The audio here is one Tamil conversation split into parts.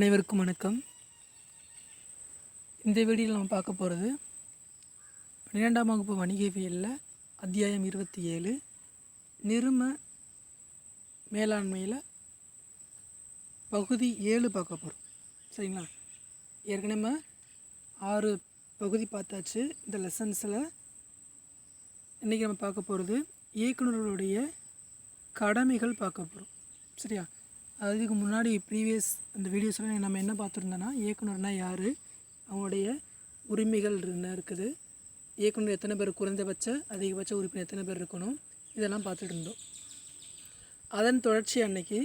அனைவருக்கும் வணக்கம். இந்த வீடியோவில் நம்ம பார்க்க போகிறது பன்னிரெண்டாம் வகுப்பு வணிகவியலில் அத்தியாயம் இருபத்தி ஏழு நிறும மேலாண்மையில் பகுதி ஏழு பார்க்க போகிறோம் சரிங்களா? ஏற்கனவே ஆறு பகுதி பார்த்தாச்சு. இந்த லெசன்ஸில் இன்றைக்கி நம்ம பார்க்க போகிறது இயக்குனர்களுடைய கடமைகள் பார்க்க போகிறோம் சரியா? அதுக்கு இதுக்கு முன்னாடி ப்ரீவியஸ் அந்த வீடியோஸில் நம்ம என்ன பார்த்துருந்தோன்னா இயக்குனர்னா யார்? அவங்களுடைய உரிமைகள் என்ன இருக்குது? இயக்குனர் எத்தனை பேர்? குறைந்தபட்ச அதிகபட்ச உறுப்பினர் எத்தனை பேர் இருக்கணும்? இதெல்லாம் பார்த்துட்டு இருந்தோம். அதன் தொடர்ச்சி அன்னைக்கு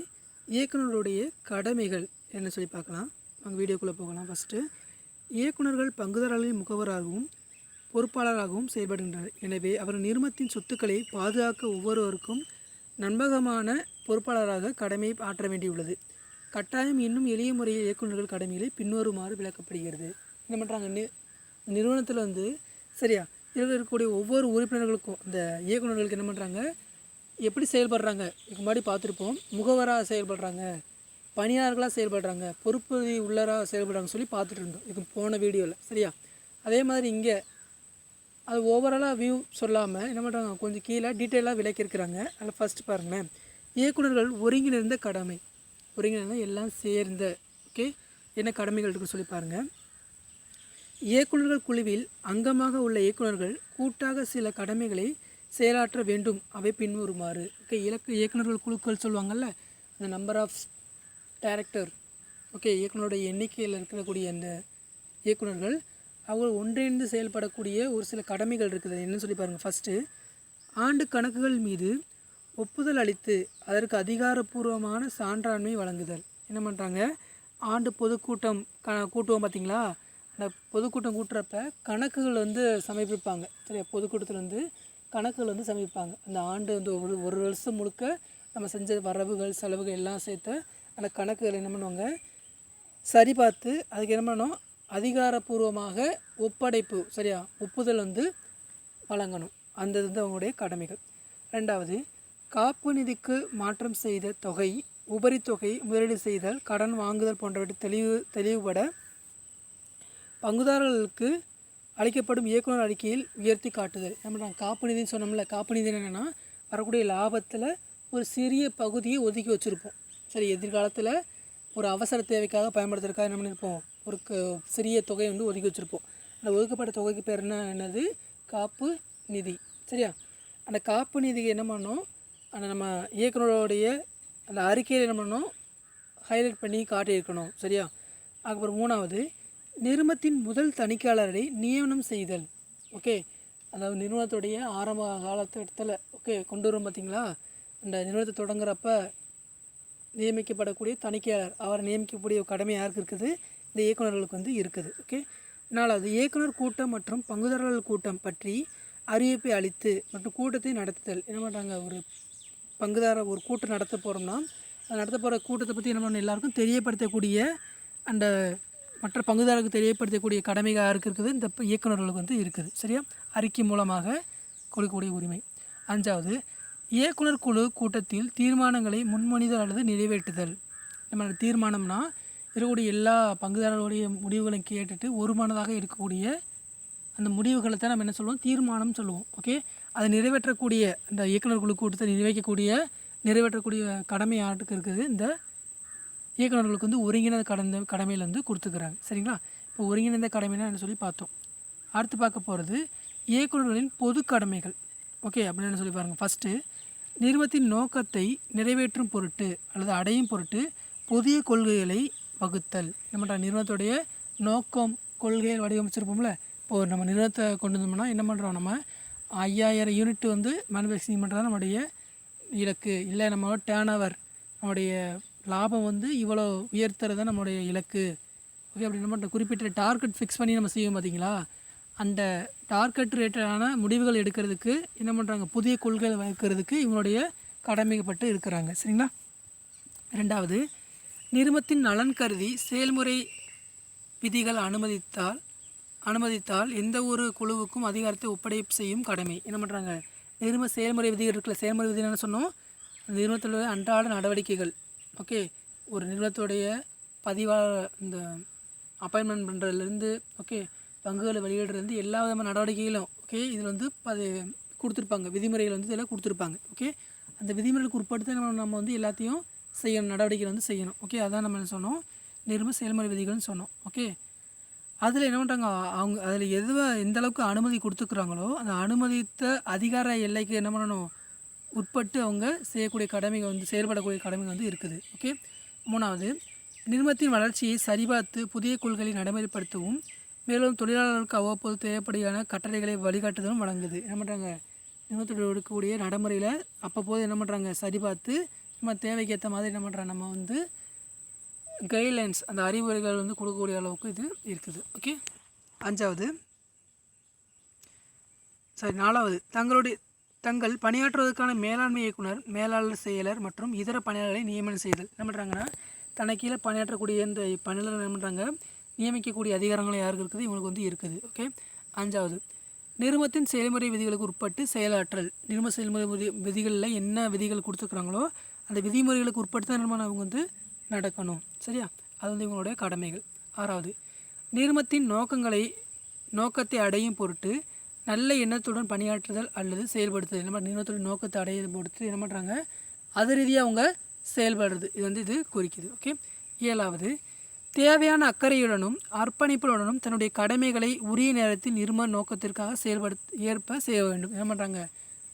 இயக்குனருடைய கடமைகள் என்ன சொல்லி பார்க்கலாம்? அவங்க வீடியோக்குள்ளே போகலாம். ஃபஸ்ட்டு இயக்குனர்கள் பங்குதாரர்களின் முகவராகவும் பொறுப்பாளராகவும் செயல்படுகின்றனர். எனவே அவர் நிறுவனத்தின் சொத்துக்களை பாதுகாக்க ஒவ்வொருவருக்கும் நம்பகமான பொறுப்பாளராக கடமையை ஆற்ற வேண்டியுள்ளது. கட்டாயம் இன்னும் எளிய முறையில் இயக்குநர்கள் கடமைகளை பின்வருமாறு விளக்கப்படுகிறது. என்ன பண்ணுறாங்க நி நிறுவனத்தில் வந்து சரியா இதில் இருக்கக்கூடிய ஒவ்வொரு உறுப்பினர்களுக்கும் இந்த இயக்குநர்களுக்கு என்ன பண்ணுறாங்க எப்படி செயல்படுறாங்க? இதுக்கு முன்னாடி பார்த்துருப்போம். முகவராக செயல்படுறாங்க. பணியாளர்களாக செயல்படுறாங்க. பொறுப்பு உள்ளராக செயல்படுறாங்கன்னு சொல்லி பார்த்துட்டு இருந்தோம். இதுக்கு போன வீடியோவில் சரியா? அதே மாதிரி இங்கே அது ஓவராலாக வியூ சொல்லாமல் என்ன பண்ணுறாங்க கொஞ்சம் கீழே டீட்டெயிலாக விளக்கியிருக்கிறாங்க. அதில் ஃபஸ்ட் பாருங்களேன். இயக்குனர்கள் ஒருங்கிணைந்த கடமை. ஒருங்கிணைந்த எல்லாம் சேர்ந்த ஓகே என்ன கடமைகள் இருக்குன்னு சொல்லி பாருங்கள் இயக்குனர்கள் குழுவில் அங்கமாக உள்ள இயக்குனர்கள் கூட்டாக சில கடமைகளை செயலாற்ற வேண்டும். அவை பின்வருமாறு ஓகே இலக்கு இயக்குனர்கள் குழுக்கள் சொல்லுவாங்கள்ல அந்த நம்பர் ஆஃப் டைரக்டர் ஓகே இயக்குனருடைய எண்ணிக்கையில் இருக்கக்கூடிய அந்த இயக்குனர்கள் அவங்க ஒன்றிணைந்து செயல்படக்கூடிய ஒரு சில கடமைகள் இருக்குது. என்னன்னு சொல்லி பாருங்கள் ஃபஸ்ட்டு ஆண்டு கணக்குகள் மீது ஒப்புதல் அளித்து அதற்கு அதிகாரப்பூர்வமான சான்றாண்மை வழங்குதல். என்ன பண்ணுறாங்க ஆண்டு பொதுக்கூட்டம் க கூட்டுவோம் பார்த்தீங்களா அந்த பொதுக்கூட்டம் கூட்டுறப்ப கணக்குகள் வந்து சமர்ப்பிப்பாங்க. சரியா? பொதுக்கூட்டத்தில் வந்து கணக்குகள் வந்து சமர்ப்பிப்பாங்க. அந்த ஆண்டு வந்து ஒரு ஒரு வருஷம் முழுக்க நம்ம செஞ்ச வரவுகள் செலவுகள் எல்லாம் சேர்த்து அந்த கணக்குகள் என்ன பண்ணுவாங்க? சரி பார்த்து அதுக்கு என்ன பண்ணணும்? அதிகாரப்பூர்வமாக ஒப்படைப்பு சரியா? ஒப்புதல் வந்து வழங்கணும். அந்த வந்து அவங்களுடைய கடமைகள். ரெண்டாவது காப்பு நிதிக்கு மாற்றம் செய்த தொகை உபரி தொகை முதலீடு செய்தல் கடன் வாங்குதல் போன்றவற்றை தெளிவு தெளிவுபட பங்குதாரர்களுக்கு அளிக்கப்படும் இயக்குனர் அறிக்கையில் உயர்த்தி காட்டுதல். நம்ம நான் காப்பு நிதின்னு சொன்னோம்ல காப்பு நிதி என்னென்னா வரக்கூடிய லாபத்தில் ஒரு சிறிய பகுதியை ஒதுக்கி வச்சுருப்போம். சரி எதிர்காலத்தில் ஒரு அவசர தேவைக்காக பயன்படுத்துறதுக்காக என்ன பண்ணியிருப்போம் ஒரு க சிறிய தொகை வந்து ஒதுக்கி வச்சுருப்போம். அந்த ஒதுக்கப்பட்ட தொகைக்கு பேர் என்ன? என்னது? காப்பு நிதி. சரியா? அந்த காப்பு நிதிக்கு என்ன பண்ணோம்? அந்த நம்ம இயக்குனருடைய அந்த அறிக்கையில் என்ன பண்ணோம்? ஹைலைட் பண்ணி காட்டியிருக்கணும். சரியா? அதுக்கப்புறம் மூணாவது நிறுவனத்தின் முதல் தணிக்கையாளரை நியமனம் செய்தல். ஓகே? அதாவது நிறுவனத்துடைய ஆரம்ப காலத்தில் ஓகே கொண்டு வரும் பார்த்தீங்களா அந்த நிறுவனத்தை தொடங்குறப்ப நியமிக்கப்படக்கூடிய தணிக்கையாளர் அவரை நியமிக்கக்கூடிய கடமை யாருக்கு இருக்குது? இந்த இயக்குநர்களுக்கு வந்து இருக்குது. ஓகே நாலாவது இயக்குனர் கூட்டம் மற்றும் பங்குதாரர்கள் கூட்டம் பற்றி அறிவிப்பை அளித்து மற்றும் கூட்டத்தை நடத்துதல். என்ன பண்ணுறாங்க ஒரு பங்குதார ஒரு கூட்டம் நடத்த போகிறோம்னா அது நடத்த போகிற கூட்டத்தை பற்றி என்ன பண்ணணும்? எல்லாருக்கும் தெரியப்படுத்தக்கூடிய அந்த மற்ற பங்குதாரருக்கு தெரியப்படுத்தக்கூடிய கடமைகள் யாருக்கு இருக்குது? இந்த இயக்குநர்களுக்கு வந்து இருக்குது. சரியா? அறிக்கை மூலமாக கொடுக்கக்கூடிய உரிமை. அஞ்சாவது இயக்குனர் குழு கூட்டத்தில் தீர்மானங்களை முன்மொழிதல் அல்லது நிறைவேற்றுதல். நம்ம தீர்மானம்னா இருக்கக்கூடிய எல்லா பங்குதாரர்களுடைய முடிவுகளையும் கேட்டுட்டு ஒருமானதாக இருக்கக்கூடிய அந்த முடிவுகளை தான் நம்ம என்ன சொல்லுவோம்? தீர்மானம் சொல்லுவோம். ஓகே அதை நிறைவேற்றக்கூடிய இந்த இயக்குநர் குழு கூட்டத்தை நிறைவேற்றக்கூடிய நிறைவேற்றக்கூடிய கடமை யாருக்கு இருக்குது? இந்த இயக்குநர்களுக்கு வந்து ஒருங்கிணைந்த கடந்த கடமையில் வந்து கொடுத்துக்கிறாங்க. சரிங்களா? இப்போ ஒருங்கிணைந்த கடமைனா என்ன சொல்லி பார்த்தோம். அடுத்து பார்க்க போகிறது இயக்குநர்களின் பொது கடமைகள். ஓகே அப்படின்னு என்ன சொல்லி பாருங்கள் ஃபஸ்ட்டு நிறுவனத்தின் நோக்கத்தை நிறைவேற்றும் பொருட்டு அல்லது அடையும் பொருட்டு புதிய கொள்கைகளை வகுத்தல் நம்ம நிறுவனத்துடைய நோக்கம் கொள்கையை வடிவமைச்சிருப்போம்ல? இப்போது நம்ம நிறுவனத்தை கொண்டு வந்தோம்னா என்ன பண்ணுறோம் நம்ம ஐயாயிரம் யூனிட் வந்து மேனுஃபேக்சரிங் பண்ணுறது நம்முடைய இலக்கு. இல்லை நம்மளோட டேர்ன் ஓவர் நம்முடைய லாபம் வந்து இவ்வளோ உயர்த்துறது தான் நம்மளுடைய இலக்கு. ஓகே அப்படி நம்ம குறிப்பிட்ட டார்கெட் ஃபிக்ஸ் பண்ணி நம்ம செய்வோம் பார்த்தீங்களா அந்த டார்கெட் ரிலேட்டடான முடிவுகள் எடுக்கிறதுக்கு என்ன பண்ணுறாங்க புதிய கொள்கைகள் வகுக்கிறதுக்கு இவங்களுடைய கடமைப்பட்டு இருக்கிறாங்க. சரிங்களா? ரெண்டாவது நிறுமத்தின் நலன் கருதி செயல்முறை விதிகள் அனுமதித்தால் அனுமதித்தால் எந்த ஒரு குழுவுக்கும் அதிகாரத்தை ஒப்படைப்பு செய்யும் கடமை. என்ன பண்ணுறாங்க நிறும செயல்முறை விதிகள் இருக்கிற செயல்முறை விதி என்ன சொன்னோம்? அந்த நிறுவனத்தில் அன்றாட நடவடிக்கைகள். ஓகே? ஒரு நிறுவனத்துடைய பதிவாளர் இந்த அப்பாயின்மெண்ட் பண்ணுறதுலேருந்து ஓகே? பங்குகளை வெளியிடுறதுலேருந்து எல்லா விதமான நடவடிக்கைகளும் ஓகே? இதில் வந்து அது கொடுத்துருப்பாங்க. விதிமுறைகள் வந்து இதில் கொடுத்துருப்பாங்க ஓகே? அந்த விதிமுறைகளுக்கு உட்பட்டு நம்ம நம்ம வந்து எல்லாத்தையும் செய்யணும் நடவடிக்கைகள் வந்து செய்யணும். ஓகே அதான் நம்ம என்ன சொன்னோம்? நிர்ம செயல்முறை விதிகள்னு சொன்னோம். ஓகே அதில் என்ன பண்ணுறாங்க அவங்க அதில் எதுவாக எந்த அளவுக்கு அனுமதி கொடுத்துக்குறாங்களோ அந்த அனுமதித்த அதிகார எல்லைக்கு என்ன பண்ணணும்? உட்பட்டு அவங்க செய்யக்கூடிய கடமைகள் வந்து செயல்படக்கூடிய கடமைகள் வந்து இருக்குது. ஓகே மூணாவது நிறுவனத்தின் வளர்ச்சியை சரிபார்த்து புதிய கொள்கைகளை நடைமுறைப்படுத்தவும் மேலும் தொழிலாளர்களுக்கு அவ்வப்போது தேவைப்படியான கட்டளைகளை வழிகாட்டுதலும் வழங்குது. என்ன பண்ணுறாங்க நிறுவனத்தோடு எடுக்கக்கூடிய நடைமுறையில் அப்பப்போது என்ன பண்ணுறாங்க சரிபார்த்து நம்ம தேவைக்கு ஏற்ற மாதிரி என்ன பண்ணுறாங்க நம்ம வந்து கைட்லைன்ஸ் அந்த அறிவுரைகள் வந்து கொடுக்கக்கூடிய அளவுக்கு இது இருக்குது. ஓகே அஞ்சாவது. சரி நாலாவது. தங்களுடைய தங்கள் பணியாற்றுவதற்கான மேலாண்மை இயக்குனர் மேலாளர் செயலர் மற்றும் இதர பணியாளர்களை நியமனம் செய்தல். என்ன பண்ணுறாங்கன்னா தனக்கீழே பணியாற்றக்கூடிய இந்த பணியாளர் என்ன பண்ணுறாங்க நியமிக்கக்கூடிய அதிகாரங்கள் யாருக்கு இருக்குது? இவங்களுக்கு வந்து இருக்குது. ஓகே அஞ்சாவது. நிறுமத்தின் செயல்முறை விதிகளுக்கு உட்பட்டு செயலாற்றல். நிறுவன செயல்முறை விதிகளில் என்ன விதிகள் கொடுத்துருக்குறாங்களோ அந்த விதிமுறைகளுக்கு உட்பட்டு தான் நிறுவனம் அவங்க வந்து நடக்கணும். சரியா? அது வந்து இவங்களுடைய கடமைகள். ஆறாவது நிறுமத்தின் நோக்கங்களை நோக்கத்தை அடையும் பொருட்டு நல்ல எண்ணத்துடன் பணியாற்றுதல் அல்லது செயல்படுத்துதல். நம்ம நிறுவனத்தோட நோக்கத்தை அடைய பொறுத்து என்ன பண்ணுறாங்க அது ரீதியாக அவங்க செயல்படுறது. இது வந்து இது குறிக்குது. ஓகே? ஏழாவது தேவையான அக்கறையுடனும் அர்ப்பணிப்புடனும் தன்னுடைய கடமைகளை உரிய நேரத்தில் நிர்ம நோக்கத்திற்காக செயல்படுத்த ஏற்ப செய்ய வேண்டும். என்ன பண்ணுறாங்க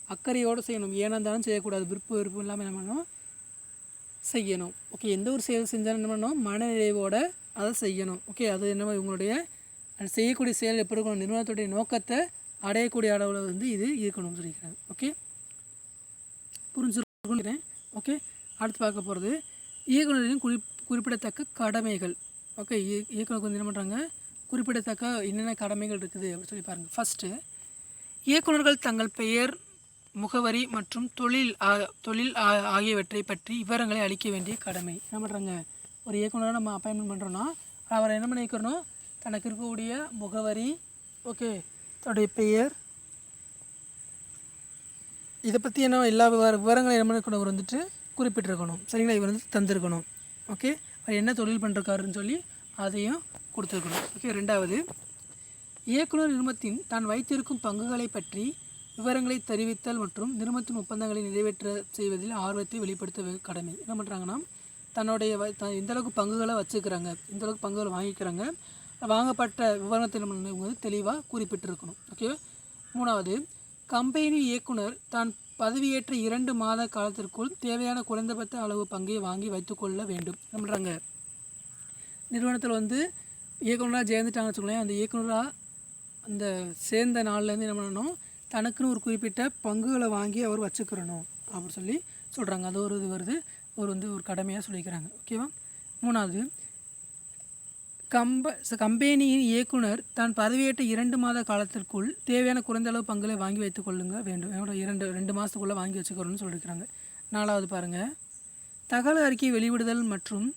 அக்கறையோடு செய்யணும். ஏனந்தாலும் செய்யக்கூடாது. விருப்பம் விருப்பம் இல்லாமல் என்ன பண்ணணும்? செய்யணும். ஓகே எந்த ஒரு செயல் செஞ்சாலும் என்ன பண்ணணும்? மனநிறைவோட அதை செய்யணும். ஓகே அது என்ன உங்களுடைய செய்யக்கூடிய செயல் எப்படி இருக்கணும்? நிறுவனத்துடைய நோக்கத்தை அடையக்கூடிய அளவில் வந்து இது இருக்கணும்னு சொல்லியிருக்கிறேன் ஓகே புரிஞ்சுருக்கேன் ஓகே அடுத்து பார்க்க போகிறது இயக்குநரின் குறி குறிப்பிடத்தக்க கடமைகள். ஓகே இய- வந்து என்ன பண்ணுறாங்க குறிப்பிடத்தக்க என்னென்ன கடமைகள் இருக்குது அப்படின்னு சொல்லி பாருங்கள் ஃபஸ்ட்டு இயக்குனர்கள் தங்கள் பெயர் முகவரி மற்றும் தொழில் தொழில் ஆ- ஆகியவற்றை பற்றி விவரங்களை அளிக்க வேண்டிய கடமை. என்ன பண்ணுறாங்க ஒரு இயக்குனரை நம்ம அப்பாயின்மெண்ட் பண்ணுறோன்னா அவரை என்ன பண்ணிக்கணும் தனக்கு இருக்கக்கூடிய முகவரி ஓகே தன்னுடைய பெயர் இதை பற்றி என்ன எல்லா விவர விவரங்களை என்ன பண்ணிக்கணும் வந்துட்டு குறிப்பிட்டிருக்கணும். சரிங்களா? இவர் வந்து தந்திருக்கணும். ஓகே அவர் என்ன தொழில் பண்ணுறாருன்னு சொல்லி அதையும் கொடுத்துருக்கணும். ஓகே ரெண்டாவது இயக்குனர் நிறுவனத்தின் தான் வைத்திருக்கும் பங்குகளை பற்றி விவரங்களை தெரிவித்தல் மற்றும் நிறுவனத்தின் ஒப்பந்தங்களை நிறைவேற்ற செய்வதில் ஆர்வத்தை வெளிப்படுத்த கடமை. என்ன பண்ணுறாங்கன்னா தன்னுடைய வ- த அளவுக்கு பங்குகளை வச்சுக்கிறாங்க. எந்தளவுக்கு பங்குகளை வாங்கிக்கிறாங்க. வாங்கப்பட்ட விவரத்தை நம்ம வந்து தெளிவாக குறிப்பிட்டிருக்கணும். ஓகே மூணாவது கம்பெனி இயக்குனர் தான் பதவியேற்ற இரண்டு மாத காலத்திற்குள் தேவையான குறைந்தபட்ச அளவு பங்கை வாங்கி வைத்துக்கொள்ள வேண்டும். என்ன பண்ணுறாங்க நிறுவனத்தில் வந்து இயக்குனராக சேர்ந்துட்டாங்கன்னு வச்சுக்கோங்களேன். அந்த இயக்குனராக அந்த சேர்ந்த நாள்லேருந்து என்ன பண்ணணும்? தனக்குன்னு ஒரு குறிப்பிட்ட பங்குகளை வாங்கி அவர் வச்சுக்கிறணும் அப்படின்னு சொல்லி சொல்கிறாங்க அது ஒரு இது வருது. ஒரு வந்து ஒரு கடமையாக சொல்லிக்கிறாங்க. ஓகேவா மூணாவது கம்ப கம்பெனியின் இயக்குனர் தான் பதவியேற்ற இரண்டு மாத காலத்திற்குள் தேவையான குறைந்த அளவு பங்குகளை வாங்கி வைத்துக் கொள்ளுங்க வேண்டும். என்னோட இரண்டு ரெண்டு மாதத்துக்குள்ளே வாங்கி வச்சுக்கிறோன்னு சொல்லியிருக்கிறாங்க நாலாவது பாருங்கள் தகவல் அறிக்கை வெளிவிடுதல் மற்றும்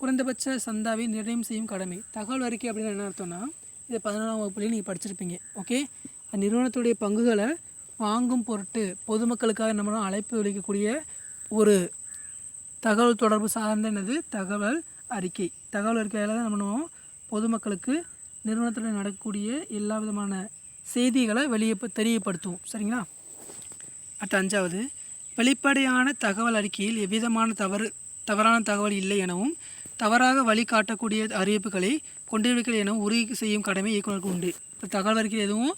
குறைந்தபட்ச சந்தாவை நிர்ணயம் செய்யும் கடமை. தகவல் அறிக்கை அப்படின்னு என்ன அர்த்தம்னா இதை பதினொன்றாம் வகுப்புலேயே நீங்கள் படிச்சிருப்பீங்க. ஓகே நிறுவனத்துடைய பங்குகளை வாங்கும் பொருட்டு பொதுமக்களுக்காக நம்ம அழைப்பு விளிக்கக்கூடிய ஒரு தகவல் தொடர்பு சார்ந்த என்னது? தகவல் அறிக்கை. தகவல் அறிக்கையில் தான் நம்ம பண்ணுவோம் பொதுமக்களுக்கு நிறுவனத்தில் நடக்கக்கூடிய எல்லா விதமான செய்திகளை வெளியே தெரியப்படுத்துவோம். சரிங்களா? அடுத்த அஞ்சாவது வெளிப்படையான தகவல் அறிக்கையில் எவ்விதமான தவறு தவறான தகவல் இல்லை எனவும் தவறாக வழிகாட்டக்கூடிய அறிவிப்புகளை கொண்டிருக்கிறது எனவும் உறுதி செய்யும் கடமை இயக்குனருக்கு உண்டு. இப்போ தகவல் அறிக்கையில் எதுவும்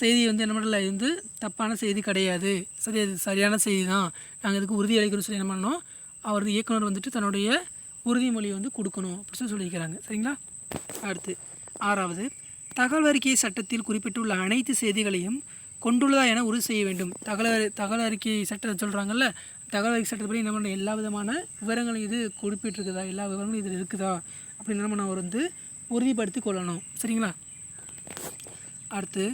செய்தி வந்து என்ன பண்ணல இது வந்து தப்பான செய்தி கிடையாது. சரி அது சரியான செய்தி தான் நாங்கள் இதுக்கு உறுதி அளிக்கணும்னு சொல்லி என்ன பண்ணோம் அவரது இயக்குனர் வந்துட்டு தன்னுடைய உறுதிமொழியை வந்து கொடுக்கணும் அப்படின்னு சொல்லி சொல்லியிருக்கிறாங்க. சரிங்களா? அடுத்து ஆறாவது தகவல் அறிக்கை சட்டத்தில் குறிப்பிட்டுள்ள அனைத்து செய்திகளையும் கொண்டுள்ளதா என உறுதி செய்ய வேண்டும். தகவல் தகவல் அறிக்கை சட்டத்தை சொல்கிறாங்கல்ல தகவல் அறிக்கை சட்டப்படி என்ன பண்ண எல்லா விதமான விவரங்களும் இது குறிப்பிட்டிருக்குதா எல்லா விவரங்களும் இதில் இருக்குதா அப்படின்னு என்ன பண்ண அவர் வந்து உறுதிப்படுத்தி கொள்ளணும். சரிங்களா? அடுத்து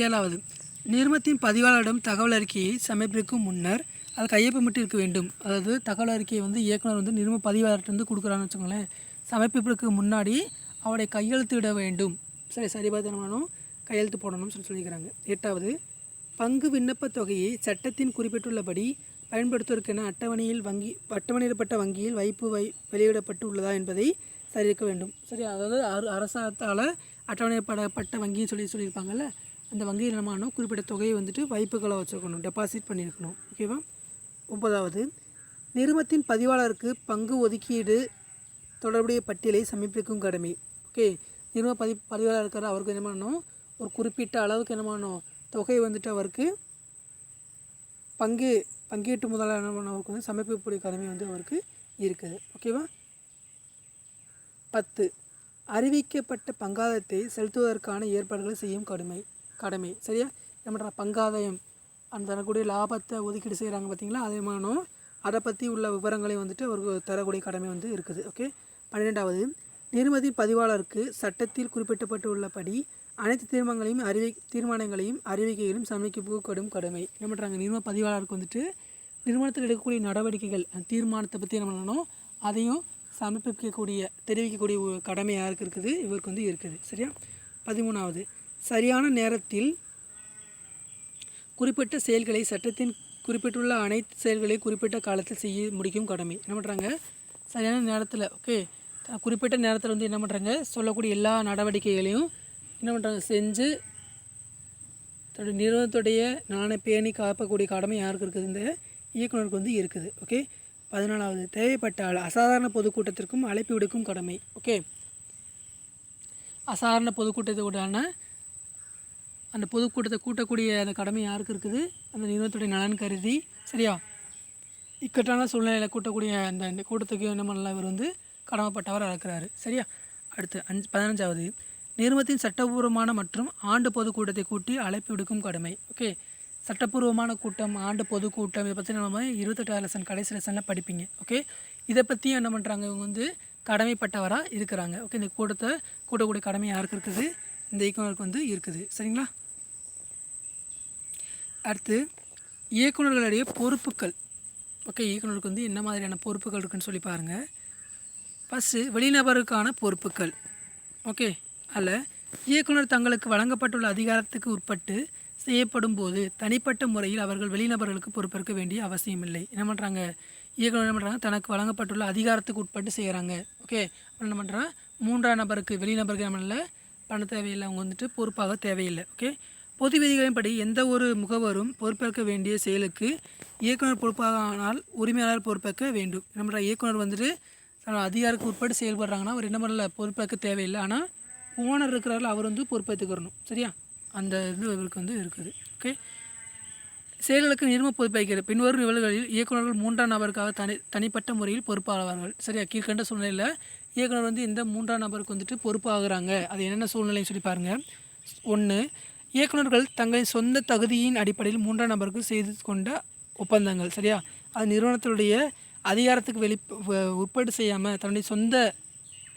ஏழாவது. நிறுவனத்தின் பதிவாளரிடம் தகவல் அறிக்கையை சமர்ப்பிக்கும் முன்னர் அது கையொப்பமிட்டு இருக்க வேண்டும். அதாவது தகவல் அறிக்கையை வந்து இயக்குனர் வந்து நிறுவ பதிவாளர்கிட்ட வந்து கொடுக்குறான்னு வச்சுக்கோங்களேன். சமர்ப்பிப்பதற்கு முன்னாடி அவருடைய கையெழுத்திட வேண்டும். சரி சரிபாதனமானும் கையெழுத்து போடணும்னு சொல்லி சொல்லியிருக்கிறாங்க எட்டாவது பங்கு விண்ணப்பத் தொகையை சட்டத்தின் குறிப்பிட்டுள்ளபடி பயன்படுத்துவதற்கென அட்டவணையில் வங்கி அட்டவணையிடப்பட்ட வங்கியில் வைப்பு வை வெளியிடப்பட்டு உள்ளதா என்பதை சரியிருக்க வேண்டும். சரி அதாவது அரு அரசாங்கத்தால் அட்டவணைப்படப்பட்ட வங்கின்னு சொல்லி சொல்லியிருப்பாங்கல்ல? அந்த வங்கியில் நம்ம ஆனால் குறிப்பிட்ட தொகையை வந்துட்டு வைப்புகளை வச்சுருக்கணும் டெபாசிட் பண்ணியிருக்கணும் ஓகேவா ஒன்பதாவது நிறுவனத்தின் பதிவாளருக்கு பங்கு ஒதுக்கீடு தொடர்புடைய பட்டியலை சமர்ப்பிக்கும் கடமை ஓகே நிறுவன பதி பதிவாளர் இருக்கிற அவருக்கு என்ன பண்ணணும்? ஒரு குறிப்பிட்ட அளவுக்கு என்ன பண்ணணும்? தொகை வந்துட்டு அவருக்கு பங்கு பங்கீட்டு முதலாளர் என்ன பண்ணணும்? அவருக்கு வந்து சமர்ப்பிக்கக்கூடிய கடமை வந்து அவருக்கு இருக்குது ஓகேவா பத்து அறிவிக்கப்பட்ட பங்காதத்தை செலுத்துவதற்கான ஏற்பாடுகளை செய்யும் கடுமை கடமை. சரியா? என்ன பண்ணுறா பங்காதாயம் அந்த தரக்கூடிய லாபத்தை ஒதுக்கீடு செய்கிறாங்க பார்த்தீங்களா அதே மாதிரி அதை பற்றி உள்ள விவரங்களை வந்துட்டு அவருக்கு தரக்கூடிய கடமை வந்து இருக்குது. ஓகே? பன்னிரெண்டாவது நிர்மதி பதிவாளருக்கு சட்டத்தில் குறிப்பிட்டப்பட்டுள்ளபடி அனைத்து தீர்மானங்களையும் அறிவி தீர்மானங்களையும் அறிவிக்கைகளையும் சமர்ப்பிக்கும் கடமை. என்ன பண்ணுறாங்க நிறுவன பதிவாளருக்கு வந்துட்டு நிறுவனத்தில் எடுக்கக்கூடிய நடவடிக்கைகள் தீர்மானத்தை பற்றி என்ன பண்ணணும் அதையும் சமர்ப்பிக்கக்கூடிய தெரிவிக்கக்கூடிய ஒரு கடமை யாருக்கு இருக்குது? இவருக்கு வந்து இருக்குது. சரியா? பதிமூணாவது சரியான நேரத்தில் குறிப்பிட்ட செயல்களை சட்டத்தின் குறிப்பிட்டுள்ள அனைத்து செயல்களை குறிப்பிட்ட காலத்தில் செய்ய முடிக்கும் கடமை. என்ன பண்ணுறாங்க சரியான நேரத்தில் ஓகே குறிப்பிட்ட நேரத்தில் வந்து என்ன பண்ணுறாங்க சொல்லக்கூடிய எல்லா நடவடிக்கைகளையும் என்ன பண்ணுறாங்க செஞ்சு தன்னுடைய நிறுவனத்துடைய நானே பேணி காப்பக்கூடிய கடமை யாருக்கு இருக்குது? இந்த இயக்குனருக்கு வந்து இருக்குது ஓகே பதினாலாவது தேவைப்பட்டால் அசாதாரண பொதுக்கூட்டத்திற்கும் அழைப்பு விடுக்கும் கடமை ஓகே அசாதாரண பொதுக்கூட்டத்துக்குடான அந்த பொதுக்கூட்டத்தை கூட்டக்கூடிய அந்த கடமை யாருக்கு இருக்குது? அந்த நிறுவனத்துடைய நலன் கருதி சரியா? இக்கட்டான சூழ்நிலையில் கூட்டக்கூடிய அந்த இந்த கூட்டத்துக்கு என்ன பண்ணலாம்? இவர் வந்து கடமைப்பட்டவராக இருக்கிறாரு சரியா? அடுத்து அஞ்சு பதினஞ்சாவது. நிறுவனத்தின் சட்டபூர்வமான மற்றும் ஆண்டு பொதுக்கூட்டத்தை கூட்டி அழைப்பு விடுக்கும் கடமை ஓகே? சட்டப்பூர்வமான கூட்டம் ஆண்டு பொதுக்கூட்டம் இதை பற்றி நம்ம இருபத்தெட்டாவது லெசன் கடைசி லெசனில் படிப்பீங்க ஓகே? இதை பற்றியும் என்ன பண்ணுறாங்க இவங்க வந்து கடமைப்பட்டவராக இருக்கிறாங்க ஓகே? இந்த கூட்டத்தை கூட்டக்கூடிய கடமை யாருக்கு இருக்குது? இந்த இயக்குனருக்கு வந்து இருக்குது. சரிங்களா? அடுத்து இயக்குநர்களுடைய பொறுப்புகள் ஓகே இயக்குனருக்கு வந்து என்ன மாதிரியான பொறுப்புகள் இருக்குன்னு சொல்லி பாருங்கள் ஃபஸ்ட்டு வெளிநபருக்கான பொறுப்புகள் ஓகே அல்ல இயக்குனர் தங்களுக்கு வழங்கப்பட்டுள்ள அதிகாரத்துக்கு உட்பட்டு செய்யப்படும் போது தனிப்பட்ட முறையில் அவர்கள் வெளிநபர்களுக்கு பொறுப்பேற்க வேண்டிய அவசியம் இல்லை. என்ன பண்ணுறாங்க இயக்குனர் என்ன பண்ணுறாங்க தனக்கு வழங்கப்பட்டுள்ள அதிகாரத்துக்கு உட்பட்டு செய்கிறாங்க ஓகே அப்புறம் என்ன பண்ணுறான் மூன்றாம் நபருக்கு வெளிநபருக்கு நம்மள பண்ண தேவையில்லை அவங்க வந்துட்டு பொறுப்பாக தேவையில்லை ஓகே பொது விதிகளின்படி எந்த ஒரு முகவரும் பொறுப்பேற்க வேண்டிய செயலுக்கு இயக்குனர் பொறுப்பாக ஆனால் உரிமையாளர் பொறுப்பேற்க வேண்டும். என்ன பண்ணுற இயக்குனர் வந்துட்டு அதிகாருக்கு அதிகாரத்துக்கு உட்பட்டு செயல்படுறாங்கன்னா அவர் என்ன பண்ணல பொறுப்பேற்க தேவையில்லை. ஆனால் ஓனர் இருக்கிறாரில் அவர் வந்து பொறுப்பேற்றுக்கிறணும் சரியா? அந்த இது இவருக்கு வந்து இருக்குது ஓகே செயல்களுக்கு நிர்ம பொறுப்பேற்கிறது பின்வரும் நிகழ்வுகளில் இயக்குநர்கள் மூன்றாம் நபருக்காக தனி தனிப்பட்ட முறையில் பொறுப்பாளர்கள் சரியா? கீழ்கண்ட சூழ்நிலையில் இயக்குனர் வந்து இந்த மூன்றாம் நபருக்கு வந்துட்டு பொறுப்பாகிறாங்க. அது என்னென்ன சூழ்நிலைன்னு சொல்லி பாருங்கள் ஒன்று இயக்குனர்கள் தங்களின் சொந்த தகுதியின் அடிப்படையில் மூன்றாம் நபருக்கு செய்து கொண்ட ஒப்பந்தங்கள் சரியா? அது நிறுவனத்தினுடைய அதிகாரத்துக்கு வெளி உட்பட்டு செய்யாமல் தன்னுடைய சொந்த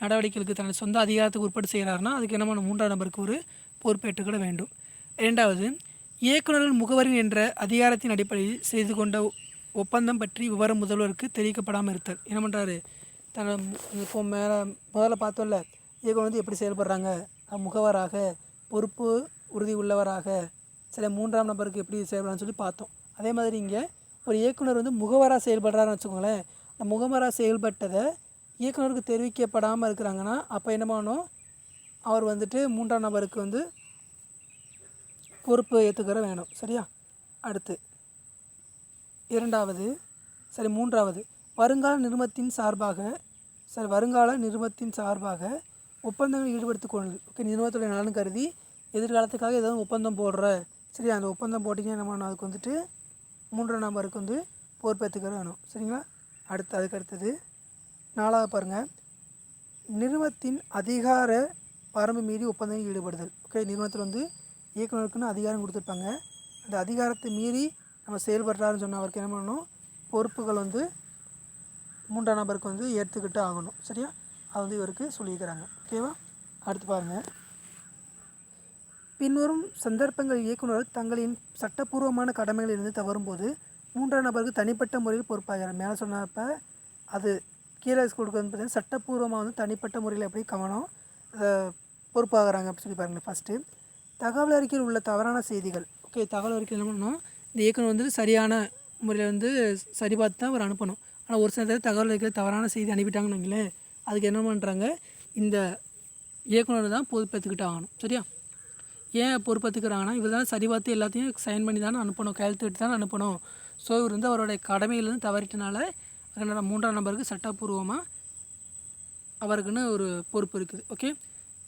நடவடிக்கைகளுக்கு தன்னுடைய சொந்த அதிகாரத்துக்கு உட்பட்டு செய்கிறாருன்னா அதுக்கு என்ன மூன்றாம் நபருக்கு ஒரு பொறுப்பேற்றுக்கிட வேண்டும். இரண்டாவது இயக்குநர்கள் முகவரின் என்ற அதிகாரத்தின் அடிப்படையில் செய்து கொண்ட ஒப்பந்தம் பற்றி விவரம் முதல்வருக்கு தெரிவிக்கப்படாமல் இருத்தல். என்ன பண்ணுறாரு தன்னை இப்போ மேலே முதல்ல பார்த்தோம்ல இயக்குனர் வந்து எப்படி செயல்படுறாங்க? முகவராக பொறுப்பு உறுதி உள்ளவராக சில மூன்றாம் நபருக்கு எப்படி செயல்படுறான்னு சொல்லி பார்த்தோம். அதே மாதிரி இங்கே ஒரு இயக்குனர் வந்து முகவராக செயல்படுறாருன்னு வச்சுக்கோங்களேன். அந்த முகவராக செயல்பட்டதை இயக்குனருக்கு தெரிவிக்கப்படாமல் இருக்கிறாங்கன்னா அப்போ என்னமானோ அவர் வந்துட்டு மூன்றாம் நபருக்கு வந்து பொறுப்பு ஏற்றுக்கிற வேணும். சரியா? அடுத்து. இரண்டாவது சரி மூன்றாவது. வருங்கால நிறுவனத்தின் சார்பாக சார் வருங்கால நிறுவனத்தின் சார்பாக ஒப்பந்தங்கள் ஈடுபடுத்திக் கொள்ளுங்கள் ஓகே நிறுவனத்துடைய நலன் கருதி எதிர்காலத்துக்காக ஏதாவது ஒப்பந்தம் போடுற சரி அந்த ஒப்பந்தம் போட்டிங்கன்னா என்ன பண்ணணும் அதுக்கு வந்துட்டு மூன்றாம் நம்பருக்கு வந்து பொறுப்பேற்றுக்கிற வேணும். சரிங்களா? அடுத்து அதுக்கு அடுத்தது. நாலாவது பாருங்கள் நிறுவனத்தின் அதிகார வரம்பு மீறி ஒப்பந்தங்கள் ஈடுபடுதல். ஓகே நிறுவனத்தில் வந்து இயக்குனருக்குன்னு அதிகாரம் கொடுத்துருப்பாங்க. அந்த அதிகாரத்தை மீறி நம்ம செயல்படுறாருன்னு சொன்ன அவருக்கு என்ன பண்ணணும்? பொறுப்புகள் வந்து மூன்றாம் நபருக்கு வந்து ஏற்றுக்கிட்டு ஆகணும். சரியா? அது வந்து இவருக்கு சொல்லியிருக்கிறாங்க. ஓகேவா அடுத்து பாருங்கள் பின்வரும் சந்தர்ப்பங்கள் இயக்குனர் தங்களின் சட்டப்பூர்வமான கடமைகளிலிருந்து தவறும்போது மூன்றாம் நபருக்கு தனிப்பட்ட முறையில் பொறுப்பாகிறார். மேலே சொன்னப்ப அது கீழே கொடுக்குறது பார்த்தீங்கன்னா சட்டப்பூர்வமாக வந்து தனிப்பட்ட முறையில் எப்படி கவனம் பொறுப்பாகிறாங்க அப்படி சொல்லி பாருங்கள் ஃபஸ்ட்டு தகவல் அறிக்கையில் உள்ள தவறான செய்திகள். ஓகே தகவல் அறிக்கை என்ன பண்ணணும்? இந்த இயக்குனர் வந்து சரியான முறையில் வந்து சரி பார்த்து தான் அவர் அனுப்பணும். ஆனால் ஒரு சில தடவை தகவல் இருக்கிற தவறான செய்தி அனுப்பிட்டாங்கன்னு வைங்களேன் அதுக்கு என்ன பண்ணுறாங்க இந்த இயக்குனர் தான் பொறுப்பேற்றுக்கிட்டு ஆகணும் சரியா? ஏன் பொறுப்பேற்றுக்கிறாங்கன்னா இவர் தான் சரி பார்த்து எல்லாத்தையும் சைன் பண்ணி தானே அனுப்பணும் கையெழுத்து தானே அனுப்பணும். ஸோ இவர் வந்து அவருடைய கடமையிலேருந்து தவறிட்டனால ரெண்டாம் மூன்றாம் நம்பருக்கு சட்டப்பூர்வமாக அவருக்குன்னு ஒரு பொறுப்பு இருக்குது ஓகே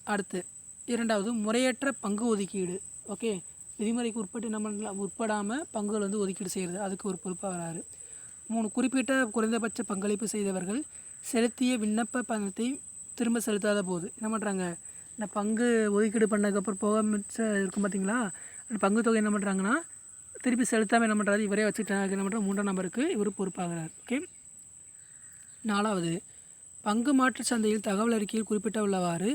அடுத்து இரண்டாவது முறையற்ற பங்கு ஒதுக்கீடு ஓகே விதிமுறைக்கு உட்பட்டு என்ன பண்ணலாம்? உட்படாமல் பங்குகள் வந்து ஒதுக்கீடு செய்கிறது அதுக்கு ஒரு பொறுப்பாக வராரு மூணு குறிப்பிட்ட குறைந்தபட்ச பங்களிப்பு செய்தவர்கள் செலுத்திய விண்ணப்ப பணத்தை திரும்ப செலுத்தாத போது என்ன பண்ணுறாங்க இந்த பங்கு ஒதுக்கீடு பண்ணதுக்கப்புறம் போக மிச்சம் இருக்கும் பார்த்தீங்களா அந்த பங்கு தொகை என்ன பண்ணுறாங்கன்னா திருப்பி செலுத்தாமல் என்ன பண்ணுறாரு இவரே வச்சுக்கிட்டாங்க என்ன பண்ணுறோம் மூன்றாம் நம்பருக்கு இவர் பொறுப்பாகிறார். ஓகே? நாலாவது பங்கு மாற்று சந்தையில் தகவல் அறிக்கையில் குறிப்பிட்டுள்ளவாறு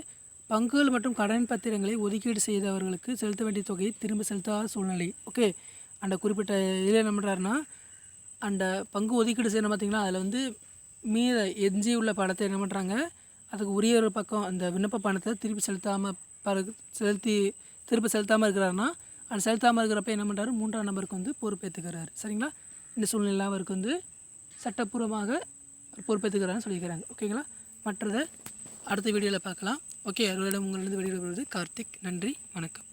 பங்குகள் மற்றும் கடன் பத்திரங்களை ஒதுக்கீடு செய்தவர்களுக்கு செலுத்த வேண்டிய தொகையை திரும்ப செலுத்தாத சூழ்நிலை. ஓகே? அந்த குறிப்பிட்ட இதில் என்ன பண்ணுறாருன்னா அந்த பங்கு ஒதுக்கீடு செய்யணும் பார்த்தீங்களா? அதில் வந்து மீத எஞ்சி உள்ள பணத்தை என்ன பண்ணுறாங்க அதுக்கு உரிய ஒரு பக்கம் அந்த விண்ணப்ப பணத்தை திருப்பி செலுத்தாமல் பிறகு செலுத்தி திருப்பி செலுத்தாமல் இருக்கிறாருன்னா அது செலுத்தாமல் இருக்கிறப்ப என்ன பண்ணுறாரு மூன்றாம் நம்பருக்கு வந்து பொறுப்பேற்றுக்கிறாரு சரிங்களா? இந்த சூழ்நிலை அவருக்கு வந்து சட்டப்பூர்வமாக பொறுப்பேற்றுக்கிறாருன்னு சொல்லியிருக்கிறாங்க. ஓகேங்களா? மற்றதை அடுத்த வீடியோவில் பார்க்கலாம். ஓகே அறுவடம் உங்களிடம் வெளியிடுவது கார்த்திக். நன்றி வணக்கம்.